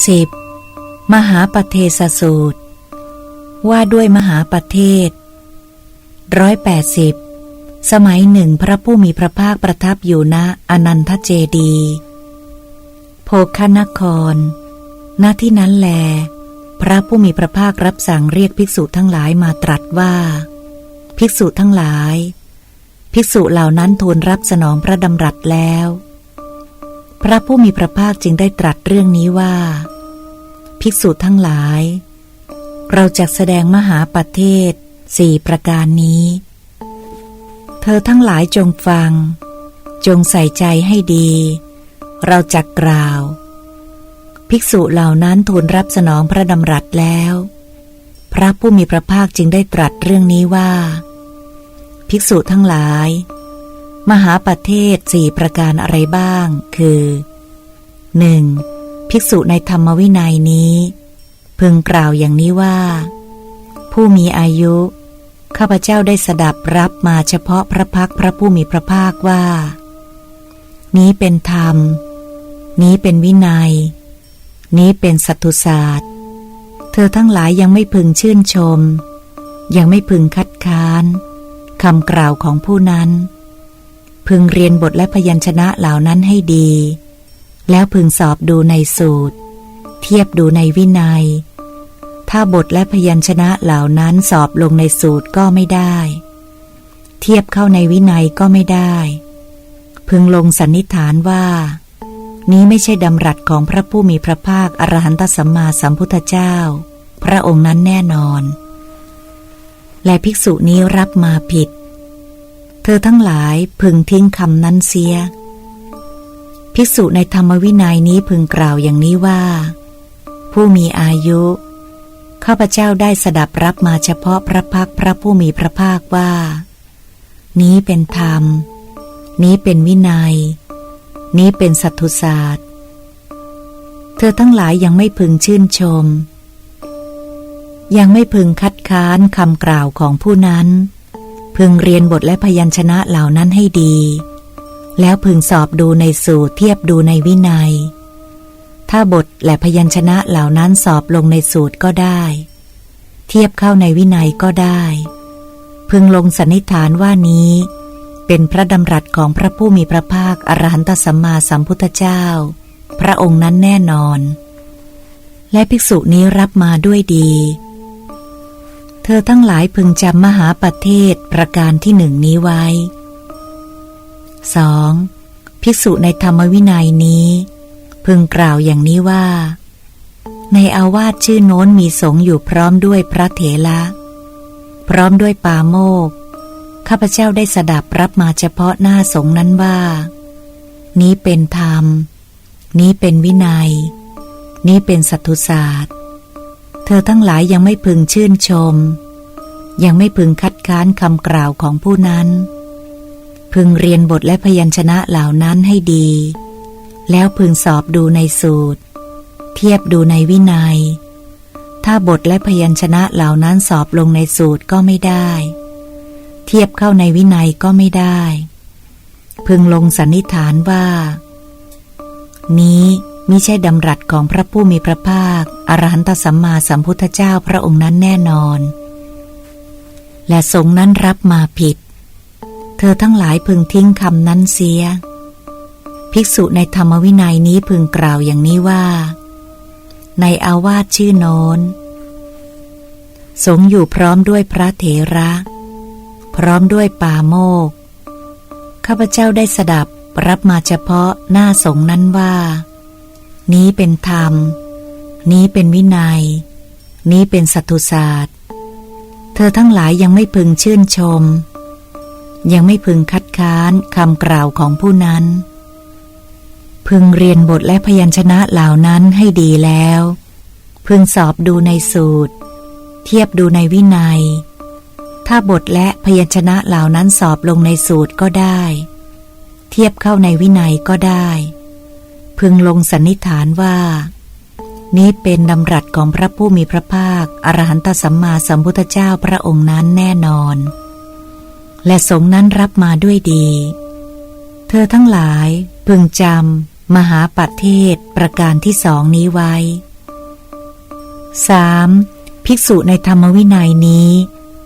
10. มหาปเทศสูตร ว่าด้วยมหาปเทศร้อยแปดสิบสมัยหนึ่งพระผู้มีพระภาคประทับอยู่ณอนันทเจดี โภคนคร ณที่นั้นแล พระผู้มีพระภาครับสั่งเรียกภิกษุทั้งหลายมาตรัสว่า ภิกษุทั้งหลาย ภิกษุเหล่านั้นทูลรับสนองพระดำรัสแล้ว พระผู้มีพระภาคจึงได้ตรัสเรื่องนี้ว่า ภิกษุทั้งหลาย เราจะแสดงมหาประเทศสี่ประการนี้ เธอทั้งหลายจงฟัง จงใส่ใจให้ดี เราจะกล่าว ภิกษุเหล่านั้นทูลรับสนองพระดำรัสแล้ว พระผู้มีพระภาคจึงได้ตรัสเรื่องนี้ว่า ภิกษุทั้งหลาย มหาประเทศสี่ประการอะไรบ้าง คือ 1. ภิกษุในธรรมวินัยนี้ พึงกล่าวอย่างนี้ว่า ผู้มีอายุ ข้าพเจ้าได้สดับรับมาเฉพาะพระพักพระผู้มีพระภาคว่า นี้เป็นธรรม นี้เป็นวินัย นี้เป็นสัตตุศาสตร์ เธอทั้งหลายยังไม่พึงชื่นชม ยังไม่พึงคัดค้านคำกล่าวของผู้นั้น พึงเรียนบทและพยัญชนะเหล่านั้นให้ดี แล้วพึงสอบดูในสูตร เทียบดูในวินัย ถ้าบทและพยัญชนะเหล่านั้นสอบลงในสูตรก็ไม่ได้ เทียบเข้าในวินัยก็ไม่ได้ พึงลงสันนิษฐานว่า นี้ไม่ใช่ดำรัสของพระผู้มีพระภาคอรหันตสัมมาสัมพุทธเจ้า พระองค์นั้นแน่นอน และภิกษุนี้รับมาผิด เธอทั้งหลายพึงทิ้งคำนั้นเสีย ภิกษุในธรรมวินัยนี้พึงกล่าวอย่างนี้ว่า ผู้มีอายุ ข้าพเจ้าได้สดับรับมาเฉพาะพระพักพระผู้มีพระภาคว่า นี้เป็นธรรม นี้เป็นวินัย นี้เป็นสัตตุศาสตร์ เธอทั้งหลายยังไม่พึงชื่นชม ยังไม่พึงคัดค้านคำกล่าวของผู้นั้น พึงเรียนบทและพยัญชนะเหล่านั้นให้ดี แล้วพึงสอบดูในสูตรเทียบดูในวินัย ถ้าบทและพยัญชนะเหล่านั้นสอบลงในสูตรก็ได้ เทียบเข้าในวินัยก็ได้ พึงลงสันนิษฐานว่านี้ เป็นพระดำรัสของพระผู้มีพระภาคอรหันตสัมมาสัมพุทธเจ้า พระองค์นั้นแน่นอน และภิกษุนี้รับมาด้วยดี เธอทั้งหลายพึงจำมหาประเทศประการที่หนึ่งนี้ไว้ 2. ภิกษุในธรรมวินัยนี้ พึงกล่าวอย่างนี้ว่า ในอาวาสชื่อโน้นมีสงอยู่พร้อมด้วยพระเถระพร้อมด้วยปาโมกข้าพเจ้าได้สดับรับมาเฉพาะหน้าสงนั้นว่า นี้เป็นธรรม นี้เป็นวินัย นี้เป็นสัตุศาสตร์ ธอทั้งหลายยังไม่พึงชื่นชม ยังไม่พึงคัดค้านคำกล่าวของผู้นั้น พึงเรียนบทและพยัญชนะเหล่านั้นให้ดี แล้วพึงสอบดูในสูตร เทียบดูในวินัย ถ้าบทและพยัญชนะเหล่านั้นสอบลงในสูตรก็ไม่ได้ เทียบเข้าในวินัยก็ไม่ได้ พึงลงสันนิษฐานว่า นี้ มิใช่ดำรัสของพระผู้มีพระภาค อรหันตสัมมาสัมพุทธเจ้าพระองค์นั้นแน่นอน และสงนั้นรับมาผิด เธอทั้งหลายพึงทิ้งคำนั้นเสีย ภิกษุในธรรมวินัยนี้พึงกล่าวอย่างนี้ว่า ในอาวาสชื่อโนนสงอยู่พร้อมด้วยพระเถระ พร้อมด้วยปาโมกข้าพเจ้าได้สดับรับมาเฉพาะหน้าสงนั้นว่า นี้เป็นธรรม นี้เป็นวินัย นี้เป็นสัตุศาสตร์ เธอทั้งหลายยังไม่พึงชื่นชม ยังไม่พึงคัดค้านคำกล่าวของผู้นั้น พึงเรียนบทและพยัญชนะเหล่านั้นให้ดีแล้ว พึงสอบดูในสูตร เทียบดูในวินัย ถ้าบทและพยัญชนะเหล่านั้นสอบลงในสูตรก็ได้ เทียบเข้าในวินัยก็ได้ พึงลงสันนิษฐานว่า นี้เป็นดำรัสของพระผู้มีพระภาค อรหันตสัมมาสัมพุทธเจ้าพระองค์นั้นแน่นอน และสงนั้นรับมาด้วยดี เธอทั้งหลายพึงจำมหาปัเทศประการที่สองนี้ไว้ 3. ภิกษุในธรรมวินัยนี้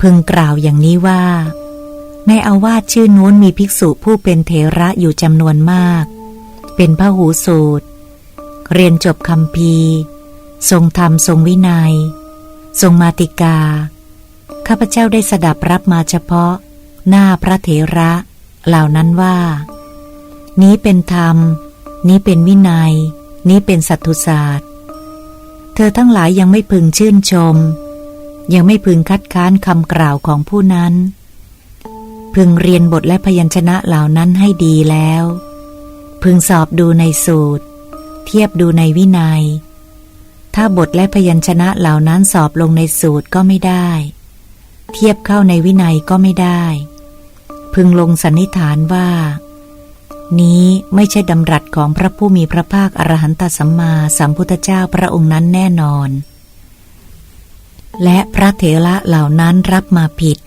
พึงกล่าวอย่างนี้ว่า ในอาวาสชื่อนู้นมีภิกษุผู้เป็นเถระอยู่จำนวนมาก เป็นพระหูสูตร เรียนจบคำพีทรงธรรมทรงวินัย ทรงมาติกา ข้าพเจ้าได้สดับรับมาเฉพาะ หน้าพระเถระ เหล่านั้นว่า นี้เป็นธรรม นี้เป็นวินัย นี้เป็นสัตตุศาสตร์ เธอทั้งหลายยังไม่พึงชื่นชม ยังไม่พึงคัดค้านคำกล่าวของผู้นั้น พึงเรียนบทและพยัญชนะเหล่านั้นให้ดีแล้ว พึงสอบดูในสูตร เทียบดูในวินัย ถ้าบทและพยัญชนะเหล่านั้นสอบลงในสูตรก็ไม่ได้ เทียบเข้าในวินัยก็ไม่ได้ พึงลงสันนิษฐานว่า นี้ไม่ใช่ดำรัสของพระผู้มีพระภาคอรหันตสัมมาสัมพุทธเจ้าพระองค์นั้นแน่นอน และพระเถระเหล่านั้นรับมาผิด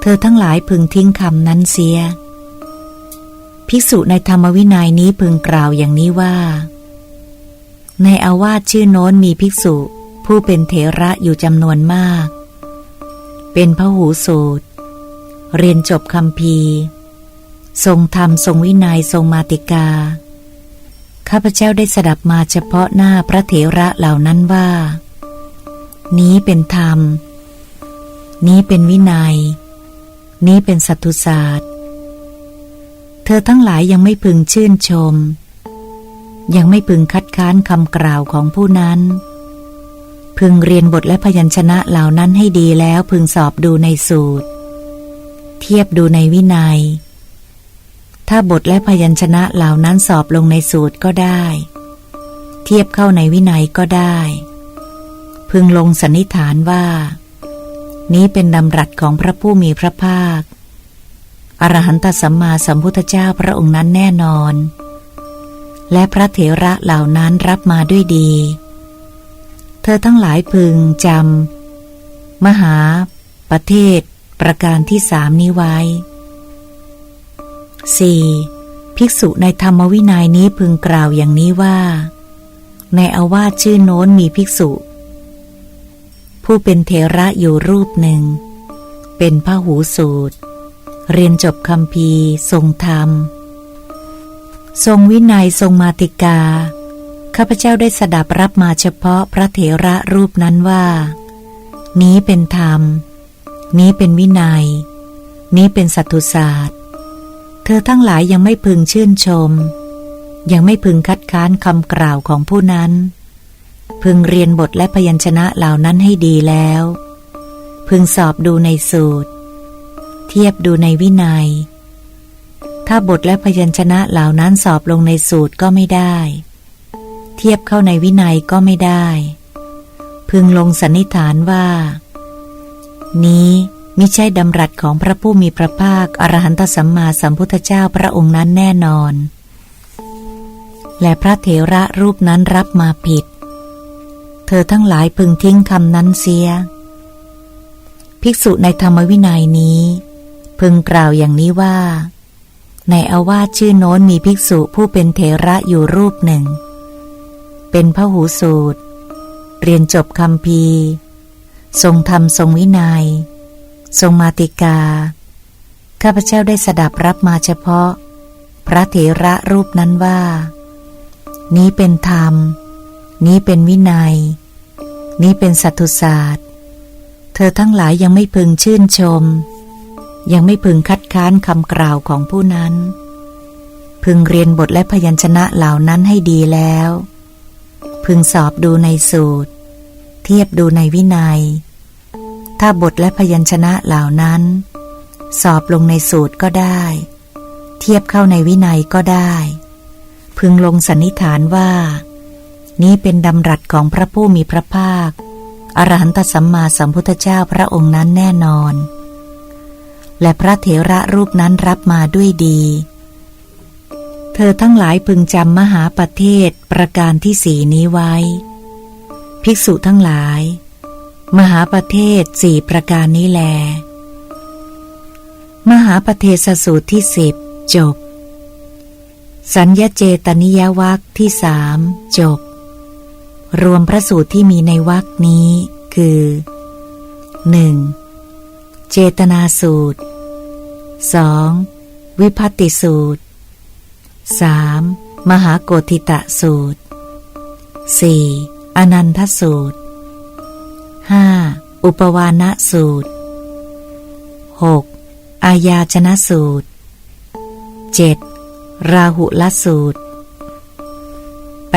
เธอทั้งหลายพึงทิ้งคำนั้นเสีย ภิกษุในธรรมวินัยนี้พึงกล่าวอย่างนี้ว่า ในอาวาสชื่อโน้นมีภิกษุ ผู้เป็นเถระอยู่จำนวนมาก เป็นพระหูสูตร เรียนจบคำพีทรงธรรมทรงวินัยทรงมาติกา ข้าพเจ้าได้สดับมาเฉพาะหน้าพระเถระเหล่านั้นว่า นี้เป็นธรรม นี้เป็นวินัย นี้เป็นสัตตุศาสตร์ เธอทั้งหลายยังไม่พึงชื่นชม ยังไม่พึงคัดค้านคำกล่าวของผู้นั้น พึงเรียนบทและพยัญชนะเหล่านั้นให้ดีแล้วพึงสอบดูในสูตร เทียบดูในวินัย ถ้าบทและพยัญชนะเหล่านั้นสอบลงในสูตรก็ได้ เทียบเข้าในวินัยก็ได้ พึงลงสันนิษฐานว่า นี้เป็นดำรัสของพระผู้มีพระภาค อรหันตสัมมาสัมพุทธเจ้าพระองค์นั้นแน่นอน และพระเถระเหล่านั้นรับมาด้วยดี เธอทั้งหลายพึงจำมหา ประเทศ ประการที่สามนี้ไว้ 4. ภิกษุในธรรมวินัยนี้พึงกล่าวอย่างนี้ว่า ในอาวาสชื่อโน้นมีภิกษุ ผู้เป็นเถระอยู่รูปหนึ่ง เป็นพระหูสูตร เรียนจบคำพีทรงธรรม ทรงวินัยทรงมาติกา ข้าพเจ้าได้สดับรับมาเฉพาะพระเถระรูปนั้นว่า นี้เป็นธรรม นี้เป็นวินัย นี้เป็นสัตตุศาสตร์ เธอทั้งหลายยังไม่พึงชื่นชม ยังไม่พึงคัดค้านคำกล่าวของผู้นั้น พึงเรียนบทและพยัญชนะเหล่านั้นให้ดีแล้ว พึงสอบดูในสูตร เทียบดูในวินัย ถ้าบทและพยัญชนะเหล่านั้นสอบลงในสูตรก็ไม่ได้ เทียบเข้าในวินัยก็ไม่ได้ พึงลงสันนิษฐานว่า นี้มิใช่ดำรัสของพระผู้มีพระภาค อรหันตสัมมาสัมพุทธเจ้าพระองค์นั้นแน่นอน และพระเถระรูปนั้นรับมาผิด เธอทั้งหลายพึงทิ้งคำนั้นเสีย ภิกษุในธรรมวินัยนี้ พึงกล่าวอย่างนี้ว่า ในอาวาสชื่อโน้นมีภิกษุผู้เป็นเถระอยู่รูปหนึ่ง เป็นพระหูสูตร เรียนจบคำพีทรงธรรมทรงวินัย ทรงมาติกา ข้าพเจ้าได้สดับรับมาเฉพาะ พระเถระรูปนั้นว่า นี้เป็นธรรม นี้เป็นวินัย นี้เป็นสัตตุศาสตร์ เธอทั้งหลายยังไม่พึงชื่นชม ยังไม่พึงคัดค้านคำกล่าวของผู้นั้น พึงเรียนบทและพยัญชนะเหล่านั้นให้ดีแล้ว พึงสอบดูในสูตร เทียบดูในวินัย ถ้าบทและพยัญชนะเหล่านั้น สอบลงในสูตรก็ได้ เทียบเข้าในวินัยก็ได้ พึงลงสันนิษฐานว่า นี้เป็นดำรัสของพระผู้มีพระภาค อรหันตสัมมาสัมพุทธเจ้าพระองค์นั้นแน่นอน และพระเถระรูปนั้นรับมาด้วยดี เธอทั้งหลายพึงจำมหาประเทศประการที่สี่นี้ไว้ ภิกษุทั้งหลาย มหาประเทศสี่ประการนี้แล มหาประเทศสูตรที่สิบจบ สัญญาเจตนิยวักที่สามจบ รวมพระสูตรที่มีในวักนี้คือ 1. เจตนาสูตร 2. วิพัติสูตร 3. มหาโกธิตะสูตร 4. อนันทสูตร 5. อุปวานะสูตร 6. อาญาชนะสูตร 7. ราหุลสูตร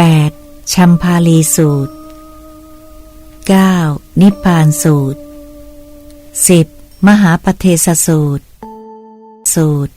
8. ชัมพาลีสูตร 9. นิพพานสูตร 10. มหาปเทศสูตร สูตร